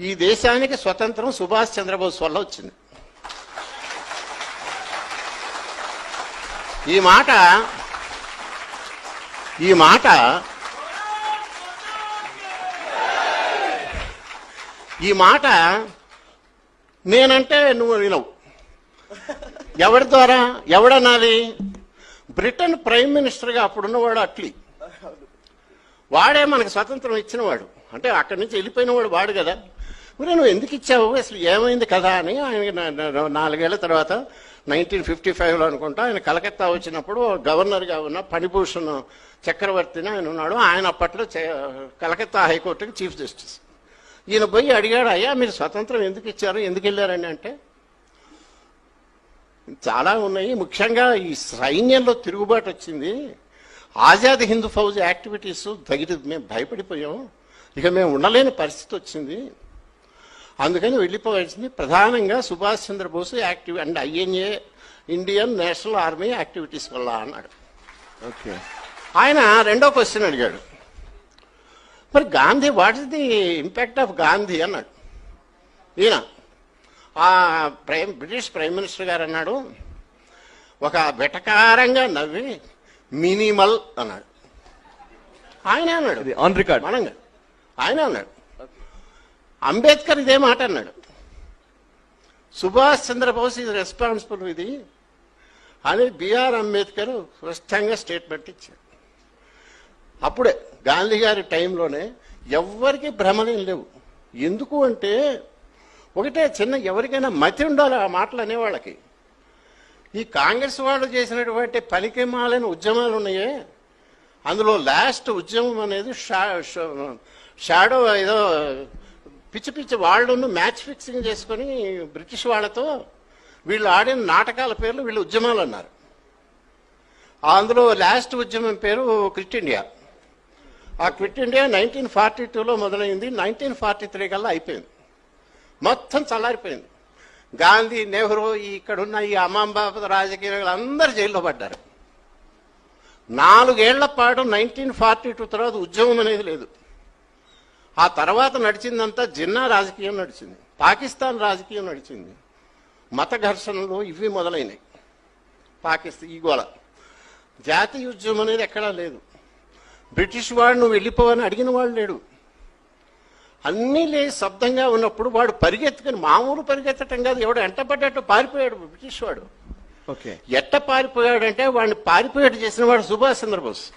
ఈ దేశానికి స్వతంత్రం సుభాష్ చంద్రబోస్ వల్ల వచ్చింది. ఈ మాట ఈ మాట ఈ మాట నేనంటే నువ్వు వినవు ఎవరి ద్వారా? ఎవడనాలి బ్రిటన్ ప్రైమ్ మినిస్టర్గా అప్పుడున్నవాడు అట్లీ. వాడే మనకు స్వతంత్రం ఇచ్చినవాడు. అంటే అక్కడి నుంచి వెళ్ళిపోయినవాడు వాడు కదా. ఊరే నువ్వు ఎందుకు ఇచ్చావు? అసలు ఏమైంది కదా అని ఆయన నాలుగేళ్ళ తర్వాత నైన్టీన్ ఫిఫ్టీ ఫైవ్లో అనుకుంటా ఆయన కలకత్తా వచ్చినప్పుడు గవర్నర్గా ఉన్న ఫణిభూషణ్ చక్రవర్తిని ఆయన ఉన్నాడు. ఆయన అప్పట్లో చే- కలకత్తా హైకోర్టుకి చీఫ్ జస్టిస్. ఈయన పోయి అడిగాడు అయ్యా మీరు స్వతంత్రం ఎందుకు ఇచ్చారు? ఎందుకు వెళ్ళారని? అంటే చాలా ఉన్నాయి. ముఖ్యంగా ఈ సైన్యంలో తిరుగుబాటు వచ్చింది. ఆజాద్ హిందూ ఫౌజ్ యాక్టివిటీస్ తగిలి మేము భయపడిపోయాం ఇక మేము ఉండలేని పరిస్థితి వచ్చింది. అందుకని వెళ్ళిపోవాల్సింది. ప్రధానంగా Subhash Chandrabose active and INA Indian National Army activities వల్ల అన్నాడు. ఓకే. ఆయన రెండో క్వశ్చన్ అడిగాడు. మరి Gandhi what is the impact of Gandhi అన్నాడు. ఈయన ఆ ప్రైమ్ బ్రిటిష్ ప్రైమ్ మినిస్టర్ గారు అన్నాడు ఒక వెటకారంగా నవ్వి మినిమల్ అన్నాడు. ఆయన అన్నాడు. On record. మనంగా. ఆయన అన్నాడు. అంబేద్కర్ ఇదే మాట అన్నాడు. సుభాష్ చంద్రబోస్ ఇది రెస్పాన్సిబుల్ ఇది అని బిఆర్ అంబేద్కర్ స్పష్టంగా స్టేట్మెంట్ ఇచ్చాడు అప్పుడే గాంధీ గారి టైంలోనే ఎవ్వరికి భ్రమలేం లేవు. ఎందుకు అంటే ఒకటే చిన్న ఎవరికైనా మతి ఉండాలి ఆ మాటలు అనేవాళ్ళకి. ఈ కాంగ్రెస్ వాళ్ళు చేసినటువంటి పనికిమాలైన ఉద్యమాలు ఉన్నాయే. అందులో లాస్ట్ ఉద్యమం అనేది షా- షాడో ఏదో పిచ్చి పిచ్చి వాళ్ళను మ్యాచ్ ఫిక్సింగ్ చేసుకొని బ్రిటిష్ వాళ్ళతో వీళ్ళు ఆడిన నాటకాల పేర్లు వీళ్ళు ఉద్యమాలు అన్నారు. అందులో లాస్ట్ ఉద్యమం పేరు క్విట్ ఇండియా. ఆ క్విట్ ఇండియా నైన్టీన్ ఫార్టీ టూలో మొదలైంది. నైన్టీన్ ఫార్టీ త్రీ కల్లా అయిపోయింది. మొత్తం చల్లారిపోయింది. గాంధీ నెహ్రూ ఇక్కడున్న ఈ అమ్మాంబాబు రాజకీయాలు అందరు జైల్లో పడ్డారు. నాలుగేళ్ళ పాటు నైన్టీన్ ఫార్టీ టూ తర్వాత ఉద్యమం అనేది లేదు. ఆ తర్వాత నడిచిందంతా జిన్నా రాజకీయం నడిచింది. పాకిస్తాన్ రాజకీయం నడిచింది. మత ఘర్షణలు ఇవి మొదలైనవి పాకిస్తాన్ ఈ గోళ. జాతీయ ఉద్యమం అనేది ఎక్కడా లేదు. బ్రిటిష్ వాడు నువ్వు వెళ్ళిపోవని అడిగిన వాడు లేడు. అన్నీ లే శబ్దంగా ఉన్నప్పుడు వాడు పరిగెత్తుకుని మామూలు పరిగెత్తటం కాదు ఎవడు ఎంటపడ్డట్టు పారిపోయాడు బ్రిటిష్ వాడు. ఓకే. ఎట్ట పారిపోయాడంటే వాడిని పారిపోయేట్టు చేసిన వాడు సుభాష్ చంద్రబోస్.